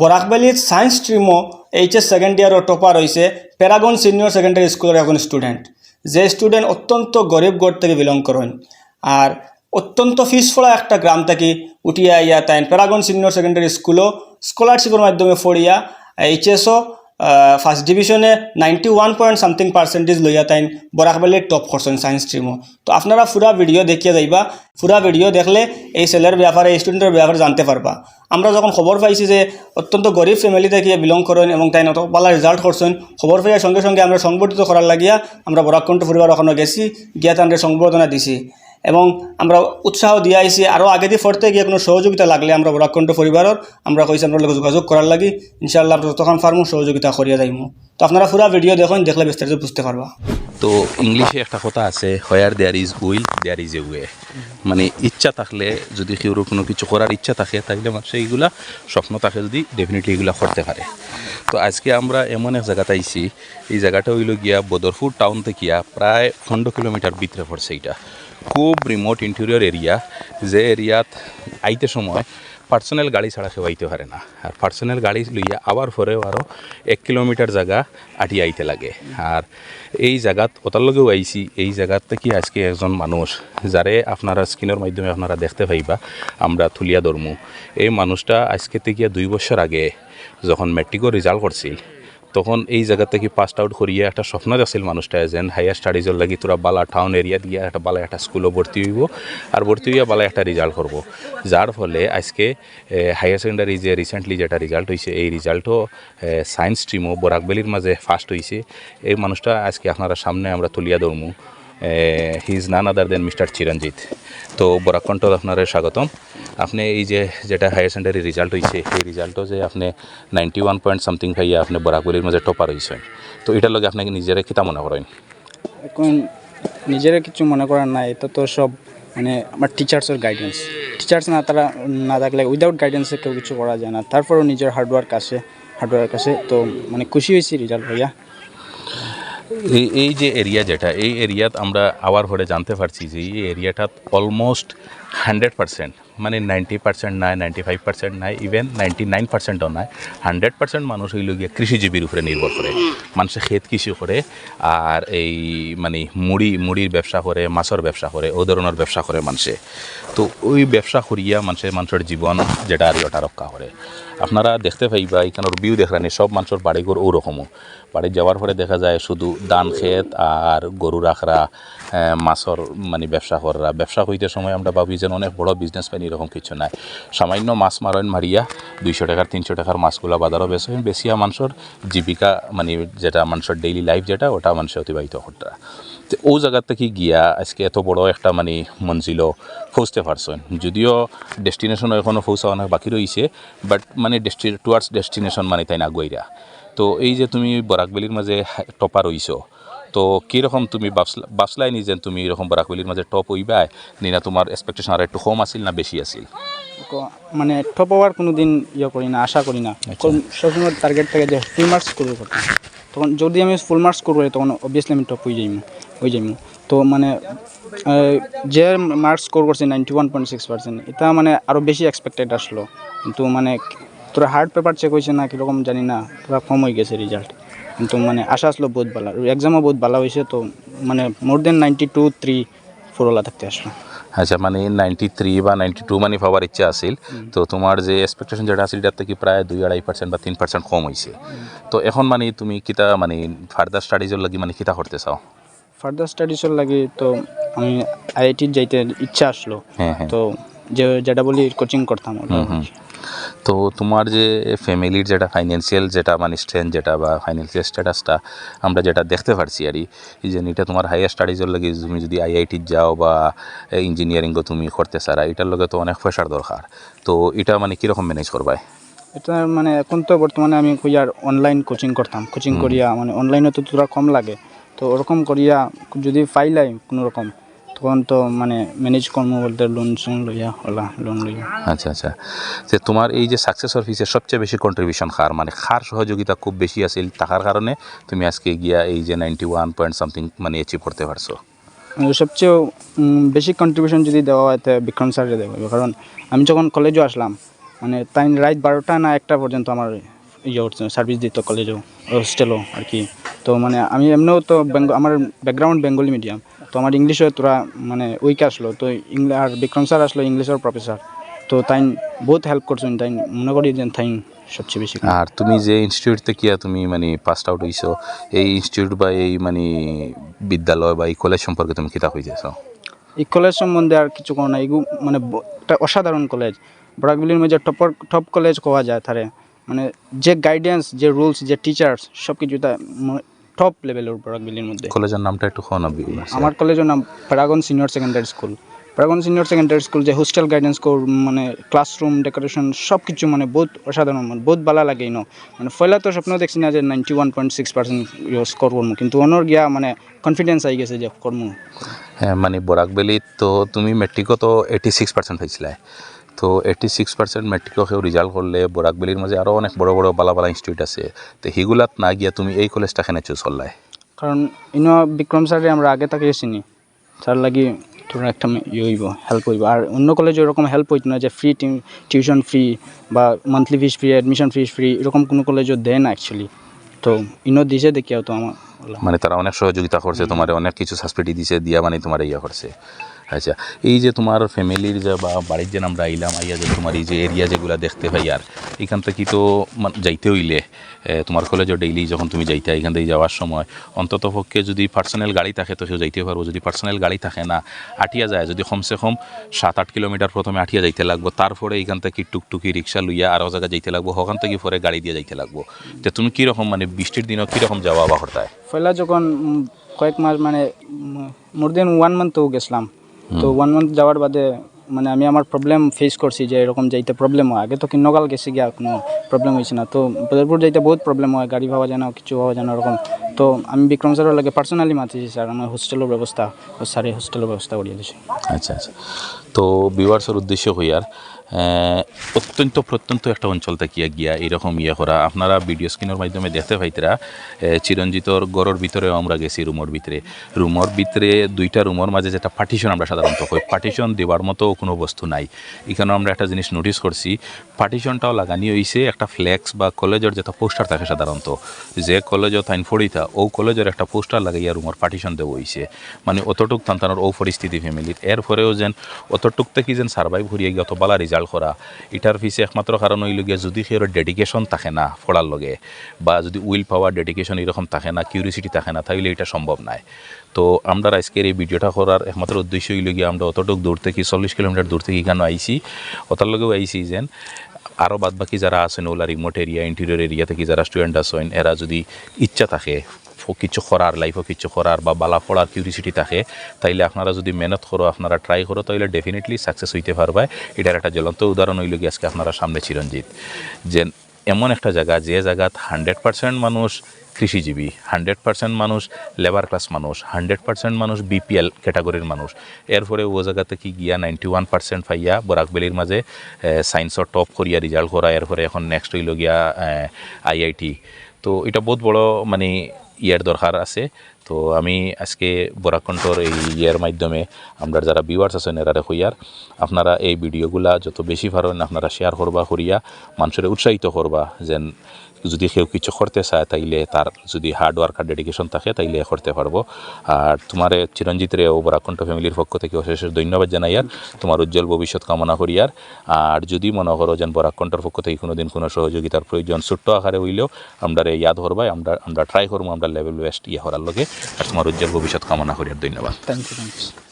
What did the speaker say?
বরাকবালির science স্ট্রিমও HS second ইয়ারও topper হয়েছে প্যারাগন সিনিয়র সেকেন্ডারি স্কুলের এখন স্টুডেন্ট যে স্টুডেন্ট অত্যন্ত গরিব গড় থেকে বিলং করেন আর অত্যন্ত ফিসফোড়া একটা গ্রাম থেকে উঠিয়া আইয়া তাই প্যারাগন সিনিয়র সেকেন্ডারি স্কুলও স্কলারশিপের মাধ্যমে পড়িয়া এইচএসও ফার্স্ট ডিভিশনে ninety one point something percentage লইয়া তাইন বরাকবালির টপ করছেন সায়েন্স স্ট্রিমও তো আপনারা পুরা ভিডিও দেখিয়ে যাইবা, পুরা ভিডিও দেখলে এই ছেলের ব্যাপারে, এই স্টুডেন্টের ব্যাপারে জানতে পারবা। আমরা যখন খবর পাইছি যে অত্যন্ত গরিব ফ্যামিলি থেকে বিলং করেন এবং তাই অত ভালো রেজাল্ট করছেন, খবর পাইয়ার সঙ্গে সঙ্গে আমরা সংবর্ধিত করার লাগিয়া আমরা বরাকণ্ঠ পরিবার ওখানে গেছি, গিয়া তাদের সংবর্ধনা দিছি। এবং আমরা উৎসাহ দিয়ে আইছি। আরও আগে দিয়ে ফরতে গিয়ে কোনো সহযোগিতা লাগলে আমরা বরাকণ্ঠ পরিবারের, আমরা কইছি আমরা যোগাযোগ করার লাগি। ইনশাআল্লাহ আমরা তখন ফার্মু সহযোগিতা করিয়া যাইমু। তো আপনারা পুরা ভিডিও দেখুন, দেখলে বিস্তারিত বুঝতে পারবা। তো ইংলিশে একটা কথা আছে where there is will there is a way মানে ইচ্ছা থাকলে, যদি কেউ কোনো কিছু করার ইচ্ছা থাকে তাহলে মানুষ এইগুলা স্বপ্ন থাকে যদি ডেফিনেটলি এগুলা করতে পারে। তো আজকে আমরা এমন এক জায়গাতে আইছি, এই জায়গাটা হইল গিয়া বদরপুর টাউন থেকে প্রায় পনেরো কিলোমিটার ভিতরে পড়ছে এটা খুব রিমোট ইন্টেরিয়র এরিয়া যে এরিয়াত আইতে সময় পার্সোনাল গাড়ি ছাড়া কেউ আইতে পারে না। আর পার্সোনাল গাড়ি লইয়া আবার পরেও আরও এক কিলোমিটার জায়গা আটি আইতে লাগে। আর এই জায়গাত ওটার লগেও আইছি, এই জায়গাত থেকে আজকে একজন মানুষ, যারে আপনারা স্ক্রিনের মাধ্যমে আপনারা দেখতে পাইবা, আমরা তুলিয়া ধরমু। এই মানুষটা আজকে থেকে দুই বছর আগে যখন মেট্রিকও রেজাল্ট করছিল তখন এই জায়গা থেকে পাস আউট করিয়া একটা স্বপ্ন আছিল মানুষটা যেন হায়ার স্টাডিজের লাগি তোরা বালা টাউন এরিয়া দিয়া একটা বালা একটা স্কুলও ভর্তি হইব আর ভর্তি হইয়া বালা একটা রেজাল্ট করব যার ফলে আজকে হায়ার সেকেন্ডারি যে রিসেন্টলি যেটা রেজাল্ট হয়েছে এই রেজাল্টও সায়েন্স স্ট্রিমও বরাকবেলির মাঝে ফার্স্ট হয়েছে এই মানুষটা আজকে আপনারা সামনে আমরা তুলিয়া ধরমু। He is none other than Mister Chiranjit তো বরাকণ্ঠর আপনারা স্বাগতম। আপনি এই যে যেটা হায়ার সেকেন্ডারি রেজাল্ট হয়েছে এই রেজাল্টও যে আপনি নাইনটি ওয়ান পয়েন্ট সামথিং পাইয়া আপনি বরাকবলির মাঝে টপার হয়েছেন তো এটার লগে আপনাকে নিজেরা কিতা মনে করেন? এখন নিজেরা কিছু মনে করার নাই, এটা তো সব মানে আমার টিচার্সের গাইডেন্স টিচার্স না তারা, না থাকলে উইদাউট গাইডেন্সে কেউ কিছু করা যায় না। তারপরেও নিজের হার্ডওয়ার্ক আছে হার্ডওয়ার্ক আছে। তো মানে খুশি হয়েছি রেজাল্ট ভাইয়া। এই যে এরিয়া যেটা, এই এরিয়াত আমরা আওয়ার পরে জানতে পারছি যে এই এরিয়াটাত অলমোস্ট হান্ড্রেড পার্সেন্ট মানে নাইনটি পার্সেন্ট নাই নাইনটি ফাইভ পার্সেন্ট নাই ইভেন নাইনটি নাইন পার্সেন্টও নাই। হান্ড্রেড পার্সেন্ট মানুষ হইল গিয়ে কৃষিজীবীর উপরে নির্ভর করে। মানুষে ক্ষেত কৃষি করে, আর এই মানে মুড়ি, মুড়ির ব্যবসা করে, মাছের ব্যবসা করে, ও ধরনের ব্যবসা করে মানুষে। তো ওই ব্যবসা করিয়া মানুষের মানুষের জীবন যেটা আর ওটা রক্ষা করে। আপনারা দেখতে পাইবা এখানের ভিউ দেখলেন সব মানুষের বাড়িঘর ওরকমও। বাড়ি যাওয়ার পরে দেখা যায় শুধু ধান ক্ষেত আর গরু রাখরা মাছর মানে ব্যবসা করা ব্যবসা হইতে সময় আমরা ভাবি যেন অনেক বড় বিজনেস বিজনেসম্যান এরকম কিছু নাই। সামান্য মাছ মারেন মারিয়া দুইশো টাকার, তিনশো টাকার মাছগুলা বাজারও বেছে বেশিয়া মানুষের জীবিকা মানে যেটা মানুষের ডেইলি লাইফ যেটা, ওটা মানুষে অতিবাহিত তো ও জায়গা থেকে গিয়া আজকে এত বড় একটা মানে মঞ্জিলও পৌঁছতে পারছেন। যদিও ডেস্টিনেশন এখনও পৌঁছা অনেক বাকি রয়েছে বাট মানে ডেস্টি টুয়ার্ডস ডেস্টিনেশন মানে তাই আগুয়াইরা। তো এই যে তুমি বরাকবেলির মাঝে টপা হইছো তো কীরকম তুমি বাপসলা বাপসলাই নি যেন তুমি এরকম বরাকবেলির মাঝে টপ হইবাই নি না তোমার এক্সপেকটেশন আর একটু কম আছিল না বেশি আছিল? ক- মানে টপ হওয়ার কোনো দিন ইয়ে করি না আশা করি না। কোন- সবসময় টার্গেট থাকে যে ফুল মার্কস করব তখন যদি আমি ফুল মার্কস করব তখন অবভিয়াসলি আমি টপ হয়ে যাইম। হয়ে যাইম তো মানে যে মার্কস স্কোর করছে ninety one point six percent এটা মানে আরও বেশি এক্সপেক্টেড আসলো। কিন্তু মানে তোরা হার্ড পেপার চেক হয়েছে না কীরকম জানি না তোরা কম হয়ে গেছে রেজাল্ট কিন্তু মানে আশা আসলো বহুত ভালো এক্সামও বহুত ভালো হয়েছে তো মানে more than ninety two three ফোরওয়ালা থাকতে আসলো। আচ্ছা মানে নাইনটি থ্রি বা নাইনটি টু মানে পাওয়ার ইচ্ছা আছিল। তো তোমার যে এক্সপেকটেশন যেটা আছিল এটার থেকে প্রায় দুই আড়াই পার্সেন্ট বা তিন পার্সেন্ট কম হয়েছে তো এখন মানে তুমি কিতা মানে ফার্দার স্টাডিজের লাগি মানে কিতা করতে চাও? ফার্দার স্টাডিজের লাগে তো আমি আইআইটির যাইতে ইচ্ছা আসলো। হ্যাঁ হ্যাঁ। তো যে যেটা বলি কোচিং করতাম। তো তোমার যে ফ্যামিলির যেটা ফাইন্যান্সিয়াল যেটা মানে স্ট্রেন্থ যেটা বা ফাইন্যান্সিয়াল স্ট্যাটাসটা আমরা যেটা দেখতে পারছি আর এই যে এটা তোমার হায়ার স্টাডিজের লাগে তুমি যদি আইআইটি যাও বা ইঞ্জিনিয়ারিংও তুমি করতে চারা এটার লগে তো অনেক পয়সার দরকার। তো এটা মানে কীরকম ম্যানেজ করবাই এটা মানে এখন তো বর্তমানে আমি আর অনলাইন কোচিং করতাম। কোচিং করিয়া মানে অনলাইনে তো তোরা কম লাগে। তো ওরকম করিয়া যদি পাইলাই কোনো রকম তখন তো মানে ম্যানেজ করব বলতে লোন সোন লইয়া ওলা লোন লইয়া। আচ্ছা আচ্ছা। যে তোমার এই যে সাকসেসর ফিসের সবচেয়ে বেশি কন্ট্রিবিউশন খার মানে খার সহযোগিতা খুব বেশি আছিল টাকার কারণে তুমি আজকে গিয়া এই যে নাইনটি ওয়ান পয়েন্ট সামথিং মানে অ্যাচিভ করতে পারছ? আর সবচেয়ে বেশি কন্ট্রিবিউশন যদি দেওয়া হয় তো বিক্রম স্যারে দেবো। কারণ আমি যখন কলেজে আসলাম মানে তাই রাত বারোটা না একটা পর্যন্ত আমার ইয়ে সার্ভিস দিত কলেজেও হোস্টেলও আর কি। তো মানে আমি এমনিও তো আমার ব্যাকগ্রাউন্ড বেঙ্গলি মিডিয়াম তো আমার ইংলিশে তোরা মানে উইক আসলো তো আর বিক্রম স্যার আসলো ইংলিশের প্রফেসর তো তাই বহুত হেল্প করছেন তাই মনে করি যে তাই সবচেয়ে বেশি। আর তুমি যে ইনস্টিটিউট থেকে তুমি মানে পাস আউট হইছো এই ইনস্টিটিউট বা এই মানে বিদ্যালয় বা এই কলেজ সম্পর্কে তুমি কিতাব হইতেছ এই কলেজ সম্বন্ধে আর কিছু কোনো না এগুলো মানে একটা অসাধারণ কলেজ বরাকবিলির মধ্যে টপর টপ কলেজ কোয়া যায় তারে। মানে যে গাইডেন্স যে রুলস যে টিচার্স সব কিছু টপ লেভেলের বরাকবিলির মধ্যে। কলেজের নামটা একটু খাওয়া আমার কলেজের নাম Paragon senior secondary school Paragon senior secondary school যে হোস্টেল গাইডেন্স কোর মানে ক্লাসরুম ডেকোরেশন সব কিছু মানে বহুত অসাধারণ মানে বহুত ভালো লাগে ইনো মানে পয়লা তো স্বপ্ন দেখছি না যে ninety one point six percent score করব কিন্তু অনর গিয়া মানে কনফিডেন্স আই গেছে যে করব হ্যাঁ মানে বরাকবেলিত তো তুমি মেট্রিকও তো এইটি সিক্স পার্সেন্ট পাইছিলে তো এইটি সিক্স পার্সেন্ট মেট্রিকও সেও রেজাল্ট করলে বরাকবেলির মাঝে আরও অনেক বড় বড় বালা বালা ইনস্টিটিউট আছে। তো সেগুলাত না গিয়া তুমি এই কলেজটা কেন চুজ করলাই? কারণ ইনো বিক্রম স্যারে আমরা আগে তাকে চিনি। তার লাগি তোর একটা ইয়ে হইব হেল্প হইব। আর অন্য কলেজে এরকম হেল্প হইতো না যে ফ্রি টিউশন ফ্রি বা monthly fees free admission fees free এরকম কোনো কলেজও দেয় না অ্যাকচুয়ালি তো ইনো দিছে দেখিয়াও তো আমার মানে তারা অনেক সহযোগিতা করছে তোমার অনেক কিছু সাবসিডি দিছে দিয়া মানে তোমার ইয়া করছে। আচ্ছা এই যে তোমার ফ্যামিলির যে বা বাড়ির যে আমরা আইলাম, আইয়া যে তোমার এই যে এরিয়া যেগুলো দেখতে পাই, আর এখান থেকে তো মান- যাইতে হইলে তোমার কলেজও ডেইলি যখন তুমি যাইতে, এখান থেকে যাওয়ার সময় অন্তত পক্ষে যদি পার্সোনাল গাড়ি থাকে তো সেও যাইতে পারব। যদি পার্সোনাল গাড়ি থাকে না, আটিয়া যায়, যদি কমসে কম সাত আট কিলোমিটার প্রথমে আটিয়া যাইতে লাগবো, তারপরে এখান থেকে টুকটুকি রিক্সা লইয়া আরও জায়গা যাইতে লাগবো, ওখান থেকে পরে গাড়ি দিয়ে যাইতে লাগবো। তো তুমি কীরকম মানে বৃষ্টির দিনও কীরকম যাওয়া বা হরতায় পয়লা যখন কয়েক মাস মানে মোর দেন ওয়ান মান্থও গেছিলাম। তো ওয়ান মান্থ যাওয়ার বাদে মানে আমি আমার প্রবলেম ফেস করছি যে এরকম যাইতে প্রবলেম হয়। আগে তো কিন্নকাল গেছি গিয়া কোনো প্রবলেম হয়েছে না। তো বদরপুর যাইতে বহুত প্রবলেম হয় গাড়ি পাওয়া যায় না কিছু পাওয়া যায় না ওরকম। তো আমি বিক্রম স্যারের লাগে পার্সোনালি মাতিছি স্যার, আমার হোস্টেলের ব্যবস্থা, ও হোস্টেলের ব্যবস্থা করিয়ে দিয়েছে আচ্ছা আচ্ছা। তো ভিউয়ার্সের উদ্দেশ্য হইয়ার অত্যন্ত প্রত্যন্ত একটা অঞ্চল থেকে গিয়া এরকম ইয়ে করা। আপনারা ভিডিও স্ক্রিনের মাধ্যমে দেখতে পাইতরা চিরঞ্জিতর গড়ের ভিতরেও আমরা গেছি রুমের ভিতরে। রুমের ভিতরে দুইটা রুমের মাঝে যেটা পার্টিশন আমরা সাধারণত কই পার্টিশন দেওয়ার মতো কোনো বস্তু নাই। এখানে আমরা একটা জিনিস নোটিস করছি পার্টিশনটাও লাগানি হয়েছে একটা ফ্লেক্স বা কলেজের যেটা পোস্টার থাকে সাধারণত। যে কলেজত আইন ফড়িতা ও কলেজের একটা পোস্টার লাগাইয়া রুমের পার্টিশন দেওয়া হয়েছে মানে অতটুক তান্তানোর ও পরিস্থিতি ফ্যামিলির এর পরেও যেন অতটুক থেকে যেন সার্ভাইভ করিয়ে গিয়ে অত বালা রেজাল্ট করা, এটার পিছে একমাত্র কারণ হইল গিয়া যদি সেই ডেডিকেশন থাকে না পড়ার লগে, বা যদি উইল পাওয়ার ডেডিকেশন এরকম থাকে না কিউরিসিটি থাকে না তাহলে এটা সম্ভব নয় তো আমরা আজকের এই ভিডিওটা করার একমাত্র উদ্দেশ্য হইল গিয়ে আমরা অতটুক দূর থেকে, চল্লিশ কিলোমিটার দূর থেকে এখানে আইছি। ওটার লগেও আইছি যেন আরও বাদ বাকি যারা আছেন, ওলা রিমোট এরিয়া ইন্টেরিয়র এরিয়া থেকে যারা স্টুডেন্ট আছেন এরা যদি ইচ্ছা থাকে কিছু করার লাইফও কিছু করার বা বালা পড়ার কিউরিসিটি থাকে, তাইলে আপনারা যদি মেহনত করো, আপনারা ট্রাই করো তাহলে ডেফিনেটলি সাকসেস হইতে পারবে। এটার একটা জ্বলন্ত উদাহরণ হইল গিয়ে আজকে আপনারা সামনে চিরঞ্জিত। যে এমন একটা জায়গা, যে জায়গাত হান্ড্রেড পার্সেন্ট মানুষ কৃষিজীবী, হান্ড্রেড পার্সেন্ট মানুষ লেবার ক্লাস মানুষ, হান্ড্রেড পার্সেন্ট মানুষ বিপিএল ক্যাটাগরির মানুষ। এরপরে ও জায়গাতে কি গিয়া নাইনটি ওয়ান পার্সেন্ট পাইয়া বরাকবেলির মাঝে সায়েন্সর টপ করিয়া রিজাল্ট করা, এরপরে এখন নেক্সট হইল গিয়া আইআইটি তো এটা বহুত বড় মানে ইয়ার দরকার আছে। তো আমি আজকে বরাকণ্ঠর এই ইয়ের মাধ্যমে আমরা যারা ভিউয়ার্স আছেন, এরা হইয়ার আপনারা এই ভিডিওগুলা যত বেশি পারেন আপনারা শেয়ার করবা, করিয়া মানুষের উৎসাহিত করবা, যেন যদি কেউ কিছু করতে চায়, তাইলে তার যদি হার্ড ওয়ার্ক আর ডেডিকেশন থাকে, তাইলে করতে পারব। আর তোমার চিরঞ্জিতের ও বরাকণ্ঠ ফ্যামিলির পক্ষ থেকে অশেষ ধন্যবাদ জানাই আর তোমার উজ্জ্বল ভবিষ্যৎ কামনা করি আর। আর যদি মনে করো যেন বরাকণ্ঠর পক্ষ থেকে কোনোদিন কোনো সহযোগিতার প্রয়োজন ছোট্ট আকারে হইলেও, আমরা ইয়াদ করবাই, আমরা আমরা ট্রাই করব, আমরা লেভেল ওয়েস্ট ইয়ে করার লগে। আর তোমার উজ্জ্বল ভবিষ্যৎ কামনা করি আর ধন্যবাদ। Thank you thank you